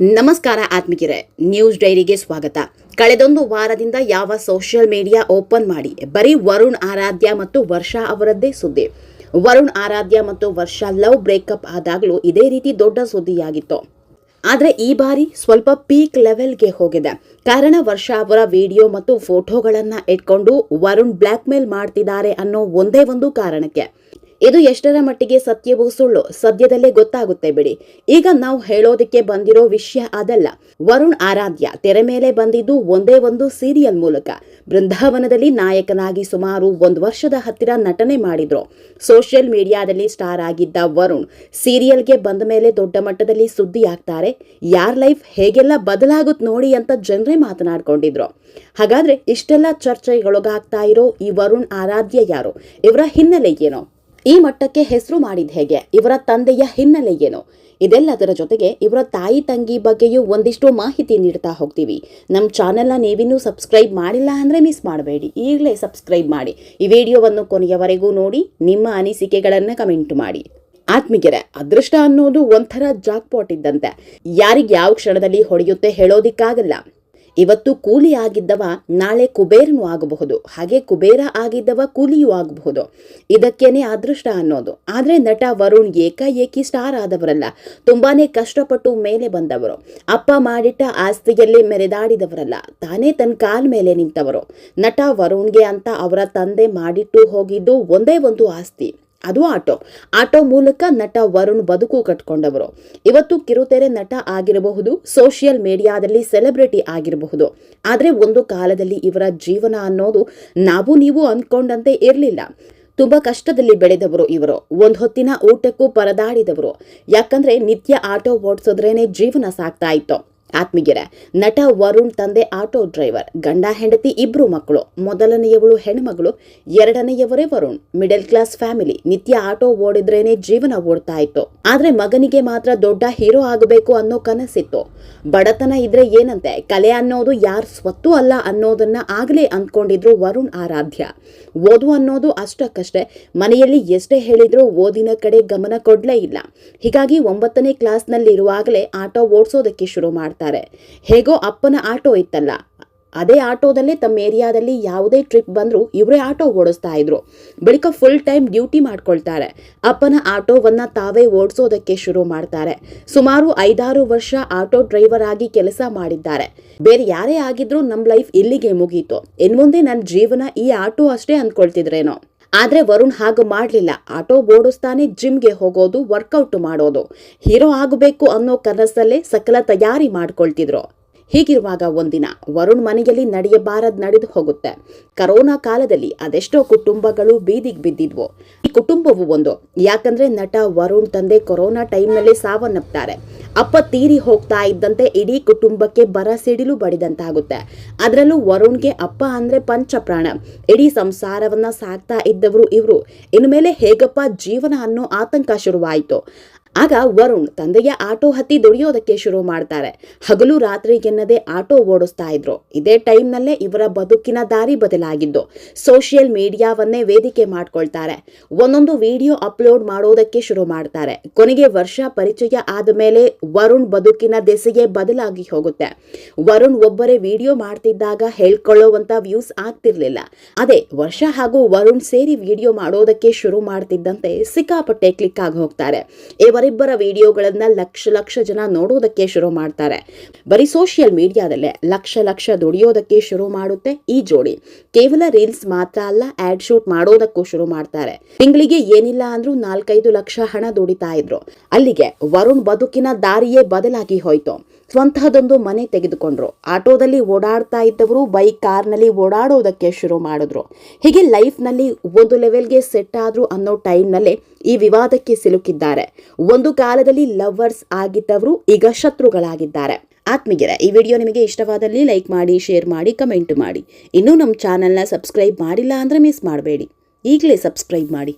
ನಮಸ್ಕಾರ ಆತ್ಮಿಕರೇ ನ್ಯೂಸ್ ಡೈರಿಗೆ ಸ್ವಾಗತ. ಕಳೆದೊಂದು ವಾರದಿಂದ ಯಾವ ಸೋಷಿಯಲ್ ಮೀಡಿಯಾ ಓಪನ್ ಮಾಡಿ, ಬರೀ ವರುಣ್ ಆರಾಧ್ಯ ಮತ್ತು ವರ್ಷಾ ಅವರದ್ದೇ ಸುದ್ದಿ. ವರುಣ್ ಆರಾಧ್ಯ ಮತ್ತು ವರ್ಷಾ ಲವ್ ಬ್ರೇಕಪ್ ಆದಾಗಲೂ ಇದೇ ರೀತಿ ದೊಡ್ಡ ಸುದ್ದಿಯಾಗಿತ್ತು. ಆದರೆ ಈ ಬಾರಿ ಸ್ವಲ್ಪ ಪೀಕ್ ಲೆವೆಲ್ಗೆ ಹೋಗಿದೆ. ಕಾರಣ ವರ್ಷ ಅವರ ವಿಡಿಯೋ ಮತ್ತು ಫೋಟೋಗಳನ್ನು ಇಟ್ಕೊಂಡು ವರುಣ್ ಬ್ಲ್ಯಾಕ್ ಮೇಲ್ ಮಾಡ್ತಿದ್ದಾರೆ ಅನ್ನೋ ಒಂದೇ ಒಂದು ಕಾರಣಕ್ಕೆ. ಇದು ಎಷ್ಟರ ಮಟ್ಟಿಗೆ ಸತ್ಯವೂ ಸುಳ್ಳು, ಸದ್ಯದಲ್ಲೇ ಗೊತ್ತಾಗುತ್ತೆ ಬಿಡಿ. ಈಗ ನಾವು ಹೇಳೋದಕ್ಕೆ ಬಂದಿರೋ ವಿಷಯ ಅದಲ್ಲ. ವರುಣ್ ಆರಾಧ್ಯ ತೆರೆ ಮೇಲೆ ಬಂದಿದ್ದು ಒಂದೇ ಒಂದು ಸೀರಿಯಲ್ ಮೂಲಕ. ಬೃಂದಾವನದಲ್ಲಿ ನಾಯಕನಾಗಿ ಸುಮಾರು ಒಂದು ವರ್ಷದ ಹತ್ತಿರ ನಟನೆ ಮಾಡಿದ್ರು. ಸೋಷಿಯಲ್ ಮೀಡಿಯಾದಲ್ಲಿ ಸ್ಟಾರ್ ಆಗಿದ್ದ ವರುಣ್ ಸೀರಿಯಲ್ಗೆ ಬಂದ ಮೇಲೆ ದೊಡ್ಡ ಮಟ್ಟದಲ್ಲಿ ಸುದ್ದಿ ಆಗ್ತಾರೆ ಯಾರ್ ಲೈಫ್ ಹೇಗೆಲ್ಲ ಬದಲಾಗುತ್ತೆ ನೋಡಿ ಅಂತ ಜನರೇ ಮಾತನಾಡ್ಕೊಂಡಿದ್ರು. ಹಾಗಾದ್ರೆ ಇಷ್ಟೆಲ್ಲ ಚರ್ಚೆಗೊಳಗಾಗ್ತಾ ಇರೋ ಈ ವರುಣ್ ಆರಾಧ್ಯ ಯಾರು? ಇವರ ಹಿನ್ನೆಲೆ ಏನೋ? ಈ ಮಟ್ಟಕ್ಕೆ ಹೆಸರು ಮಾಡಿದ ಹೇಗೆ? ಇವರ ತಂದೆಯ ಹಿನ್ನೆಲೆ ಏನು? ಇದೆಲ್ಲದರ ಜೊತೆಗೆ ಇವರ ತಾಯಿ ತಂಗಿ ಬಗ್ಗೆಯೂ ಒಂದಿಷ್ಟು ಮಾಹಿತಿ ನೀಡ್ತಾ ಹೋಗ್ತೀವಿ. ನಮ್ಮ ಚಾನೆಲ್ನ ನೀವಿನ್ನೂ ಸಬ್ಸ್ಕ್ರೈಬ್ ಮಾಡಿಲ್ಲ ಅಂದರೆ ಮಿಸ್ ಮಾಡಬೇಡಿ. ಈಗಲೇ ಸಬ್ಸ್ಕ್ರೈಬ್ ಮಾಡಿ. ಈ ವಿಡಿಯೋವನ್ನು ಕೊನೆಯವರೆಗೂ ನೋಡಿ, ನಿಮ್ಮ ಅನಿಸಿಕೆಗಳನ್ನು ಕಮೆಂಟ್ ಮಾಡಿ. ಆತ್ಮಿಗೆರೆ ಅದೃಷ್ಟ ಅನ್ನೋದು ಒಂಥರ ಜಾಕ್ಪಾಟ್ ಇದ್ದಂತೆ. ಯಾರಿಗೆ ಯಾವ ಕ್ಷಣದಲ್ಲಿ ಹೊಡೆಯುತ್ತೆ ಹೇಳೋದಿಕ್ಕಾಗಲ್ಲ. ಇವತ್ತು ಕೂಲಿ ಆಗಿದ್ದವ ನಾಳೆ ಕುಬೇರನು ಆಗಬಹುದು. ಹಾಗೆ ಕುಬೇರ ಆಗಿದ್ದವ ಕೂಲಿಯೂ ಆಗಬಹುದು. ಇದಕ್ಕೇನೆ ಅದೃಷ್ಟ ಅನ್ನೋದು. ಆದರೆ ನಟ ವರುಣ್ ಏಕಾಏಕಿ ಸ್ಟಾರ್ ಆದವರಲ್ಲ. ತುಂಬಾನೇ ಕಷ್ಟಪಟ್ಟು ಮೇಲೆ ಬಂದವರು. ಅಪ್ಪ ಮಾಡಿಟ್ಟ ಆಸ್ತಿಯಲ್ಲಿ ಮೆರೆದಾಡಿದವರಲ್ಲ. ತಾನೇ ತನ್ನ ಕಾಲ್ ಮೇಲೆ ನಿಂತವರು. ನಟ ವರುಣ್ಗೆ ಅಂತ ಅವರ ತಂದೆ ಮಾಡಿಟ್ಟು ಹೋಗಿದ್ದು ಒಂದೇ ಒಂದು ಆಸ್ತಿ. ಅದು ಆಟೋ. ಆಟೋ ಮೂಲಕ ನಟ ವರುಣ್ ಬದುಕು ಕಟ್ಕೊಂಡವರು. ಇವತ್ತು ಕಿರುತೆರೆ ನಟ ಆಗಿರಬಹುದು, ಸೋಷಿಯಲ್ ಮೀಡಿಯಾದಲ್ಲಿ ಸೆಲೆಬ್ರಿಟಿ ಆಗಿರಬಹುದು. ಆದರೆ ಒಂದು ಕಾಲದಲ್ಲಿ ಇವರ ಜೀವನ ಅನ್ನೋದು ನಾವು ನೀವು ಅಂದ್ಕೊಂಡಂತೆ ಇರಲಿಲ್ಲ. ತುಂಬಾ ಕಷ್ಟದಲ್ಲಿ ಬೆಳೆದವರು ಇವರು. ಒಂದು ಹೊತ್ತಿನ ಊಟಕ್ಕೂ ಪರದಾಡಿದವರು. ಯಾಕಂದ್ರೆ ನಿತ್ಯ ಆಟೋ ಓಡಿಸೋದ್ರೇನೆ ಜೀವನ ಸಾಕ್ತಾ ಇತ್ತು. ಆತ್ಮಿಗೆರೆ ನಟ ವರುಣ್ ತಂದೆ ಆಟೋ ಡ್ರೈವರ್, ಗಂಡ ಹೆಂಡತಿ ಇಬ್ರು ಮಕ್ಕಳು, ಮೊದಲನೆಯವಳು ಹೆಣ್ಮಗಳು, ಎರಡನೆಯವರೇ ವರುಣ್. ಮಿಡಲ್ ಕ್ಲಾಸ್ ಫ್ಯಾಮಿಲಿ, ನಿತ್ಯ ಆಟೋ ಓಡಿದ್ರೇನೆ ಜೀವನ ಓಡ್ತಾ ಇತ್ತು. ಆದ್ರೆ ಮಗನಿಗೆ ಮಾತ್ರ ದೊಡ್ಡ ಹೀರೋ ಆಗಬೇಕು ಅನ್ನೋ ಕನಸಿತ್ತು. ಬಡತನ ಇದ್ರೆ ಏನಂತೆ, ಕಲೆ ಅನ್ನೋದು ಯಾರ ಸ್ವತ್ತು ಅಲ್ಲ ಅನ್ನೋದನ್ನ ಆಗ್ಲೇ ಅಂದ್ಕೊಂಡಿದ್ರು ವರುಣ್ ಆರಾಧ್ಯ. ಓದು ಅನ್ನೋದು ಅಷ್ಟಕ್ಕಷ್ಟೇ, ಮನೆಯಲ್ಲಿ ಎಷ್ಟೇ ಹೇಳಿದ್ರೂ ಓದಿನ ಕಡೆ ಗಮನ ಕೊಡ್ಲೇ ಇಲ್ಲ. ಹೀಗಾಗಿ ಒಂಬತ್ತನೇ ಕ್ಲಾಸ್ನಲ್ಲಿರುವಾಗಲೇ ಆಟೋ ಓಡಿಸೋದಕ್ಕೆ ಶುರು ಮಾಡ್ತಾರೆ ಹೇಗೋ ಅಪ್ಪನ ಆಟೋ ಇತ್ತಲ್ಲ. ಅದೇ ಆಟೋದಲ್ಲೇ ತಮ್ಮ ಏರಿಯಾದಲ್ಲಿ ಯಾವುದೇ ಟ್ರಿಪ್ ಬಂದರೂ ಇವರೇ ಆಟೋ ಓಡಿಸ್ತಾ ಇದ್ರು. ಬಳಿಕ ಫುಲ್ ಟೈಮ್ ಡ್ಯೂಟಿ ಮಾಡ್ಕೊಳ್ತಾರೆ. ಅಪ್ಪನ ಆಟೋವನ್ನು ತಾವೇ ಓಡಿಸೋದಕ್ಕೆ ಶುರು ಮಾಡ್ತಾರೆ. ಸುಮಾರು ಐದಾರು ವರ್ಷ ಆಟೋ ಡ್ರೈವರ್ ಆಗಿ ಕೆಲಸ ಮಾಡಿದ್ದಾರೆ. ಬೇರೆ ಯಾರೇ ಆಗಿದ್ರೂ ನಮ್ಮ ಲೈಫ್ ಇಲ್ಲಿಗೆ ಮುಗೀತು. ಇನ್ಮುಂದೆ ನನ್ನ ಜೀವನ ಈ ಆಟೋ ಅಷ್ಟೇ ಅಂದ್ಕೊಳ್ತಿದ್ರೇನೋ ಆದ್ರೆ ವರುಣ್ ಹಾಗೆ ಮಾಡಲಿಲ್ಲ. ಆಟೋ ಓಡಿಸ್ತಾನೆ ಜಿಮ್ಗೆ ಹೋಗೋದು ವರ್ಕೌಟ್ ಮಾಡೋದು. ಹೀರೋ ಆಗಬೇಕು ಅನ್ನೋ ಕನಸಲ್ಲೇ ಸಕಲ ತಯಾರಿ ಮಾಡ್ಕೊಳ್ತಿದ್ರು. ಹೀಗಿರುವಾಗ ಒಂದಿನ ವರುಣ್ ಮನೆಯಲ್ಲಿ ನಡೆಯಬಾರದ್ ನಡೆದು ಹೋಗುತ್ತೆ. ಕರೋನಾ ಕಾಲದಲ್ಲಿ ಅದೆಷ್ಟೋ ಕುಟುಂಬಗಳು ಬೀದಿಗೆ ಬಿದ್ದಿದ್ವು. ಈ ಕುಟುಂಬವು ಒಂದು. ಯಾಕಂದ್ರೆ ನಟ ವರುಣ್ ತಂದೆ ಕೊರೋನಾ ಟೈಮ್ನಲ್ಲಿ ಸಾವನ್ನಪ್ತಾರೆ. ಅಪ್ಪ ತೀರಿ ಹೋಗ್ತಾ ಇದ್ದಂತೆ ಇಡೀ ಕುಟುಂಬಕ್ಕೆ ಬರ ಸಿಡಿಲು ಬಡಿದಂತಾಗುತ್ತೆ. ಅದರಲ್ಲೂ ವರುಣ್ಗೆ ಅಪ್ಪ ಅಂದ್ರೆ ಪಂಚಪ್ರಾಣ. ಇಡೀ ಸಂಸಾರವನ್ನ ಸಾಕ್ತಾ ಇದ್ದವರು ಇವರು. ಇನ್ಮೇಲೆ ಹೇಗಪ್ಪ ಜೀವನ ಅನ್ನೋ ಆತಂಕ ಶುರುವಾಯಿತು. ಆಗ ವರುಣ್ ತಂದೆಯ ಆಟೋ ಹತ್ತಿ ದುಡಿಯೋದಕ್ಕೆ ಶುರು ಮಾಡ್ತಾರೆ. ಹಗಲು ರಾತ್ರಿಗೆನ್ನದೆ ಆಟೋ ಓಡಿಸ್ತಾ ಇದ್ರು. ಇದೇ ಟೈಮ್ನಲ್ಲೇ ಇವರ ಬದುಕಿನ ದಾರಿ ಬದಲಾಗಿದ್ದು. ಸೋಷಿಯಲ್ ಮೀಡಿಯಾವನ್ನೇ ವೇದಿಕೆ ಮಾಡ್ಕೊಳ್ತಾರೆ. ಒಂದೊಂದು ವಿಡಿಯೋ ಅಪ್ಲೋಡ್ ಮಾಡೋದಕ್ಕೆ ಶುರು ಮಾಡ್ತಾರೆ. ಕೊನೆಗೆ ವರ್ಷ ಪರಿಚಯ ಆದ ಮೇಲೆ ವರುಣ್ ಬದುಕಿನ ದೆಸೆಗೆ ಬದಲಾಗಿ ಹೋಗುತ್ತೆ. ವರುಣ್ ಒಬ್ಬರೇ ವಿಡಿಯೋ ಮಾಡ್ತಿದ್ದಾಗ ಹೇಳ್ಕೊಳ್ಳೋವಂತ ವ್ಯೂಸ್ ಆಗ್ತಿರ್ಲಿಲ್ಲ. ಅದೇ ವರ್ಷ ಹಾಗೂ ವರುಣ್ ಸೇರಿ ವಿಡಿಯೋ ಮಾಡೋದಕ್ಕೆ ಶುರು ಮಾಡ್ತಿದ್ದಂತೆ ಸಿಕ್ಕಾಪಟ್ಟೆ ಕ್ಲಿಕ್ ಆಗಿ ಹೋಗ್ತಾರೆ ಇವರಿಬ್ಬರ ವಿಡಿಯೋಗಳನ್ನ ಲಕ್ಷ ಲಕ್ಷ ಜನ ನೋಡೋದಕ್ಕೆ ಶುರು ಮಾಡ್ತಾರೆ. ಬರೀ ಸೋಷಿಯಲ್ ಮೀಡಿಯಾದಲ್ಲೇ ಲಕ್ಷ ಲಕ್ಷ ದುಡಿಯೋದಕ್ಕೆ ಶುರು ಮಾಡುತ್ತೆ ಈ ಜೋಡಿ. ಕೇವಲ ರೀಲ್ಸ್ ಮಾತ್ರ ಅಲ್ಲ ಆಡ್ ಶೂಟ್ ಮಾಡೋದಕ್ಕೂ ಶುರು ಮಾಡ್ತಾರೆ. ತಿಂಗಳಿಗೆ ಏನಿಲ್ಲ ಅಂದ್ರೂ ನಾಲ್ಕೈದು ಲಕ್ಷ ಹಣ ದುಡಿತಾ ಇದ್ರು. ಅಲ್ಲಿಗೆ ವರುಣ್ ಬದುಕಿನ ದಾರಿಯೇ ಬದಲಾಗಿ ಹೋಯ್ತು. ಸ್ವಂತಹದೊಂದು ಮನೆ ತೆಗೆದುಕೊಂಡ್ರು. ಆಟೋದಲ್ಲಿ ಓಡಾಡ್ತಾ ಇದ್ದವರು ಬೈಕ್ ಕಾರ್ನಲ್ಲಿ ಓಡಾಡೋದಕ್ಕೆ ಶುರು ಮಾಡಿದ್ರು. ಹೀಗೆ ಲೈಫ್ನಲ್ಲಿ ಒಂದು ಲೆವೆಲ್ಗೆ ಸೆಟ್ ಆದ್ರು ಅನ್ನೋ ಟೈಮ್ನಲ್ಲೇ ಈ ವಿವಾದಕ್ಕೆ ಸಿಲುಕಿದ್ದಾರೆ. ಒಂದು ಕಾಲದಲ್ಲಿ ಲವರ್ಸ್ ಆಗಿದ್ದವರು ಈಗ ಶತ್ರುಗಳಾಗಿದ್ದಾರೆ. ಆತ್ಮೀಯರ, ಈ ವಿಡಿಯೋ ನಿಮಗೆ ಇಷ್ಟವಾದಲ್ಲಿ ಲೈಕ್ ಮಾಡಿ, ಶೇರ್ ಮಾಡಿ, ಕಮೆಂಟ್ ಮಾಡಿ. ಇನ್ನೂ ನಮ್ಮ ಚಾನಲ್ನ ಸಬ್ಸ್ಕ್ರೈಬ್ ಮಾಡಿಲ್ಲ ಅಂದರೆ ಮಿಸ್ ಮಾಡಬೇಡಿ. ಈಗಲೇ ಸಬ್ಸ್ಕ್ರೈಬ್ ಮಾಡಿ.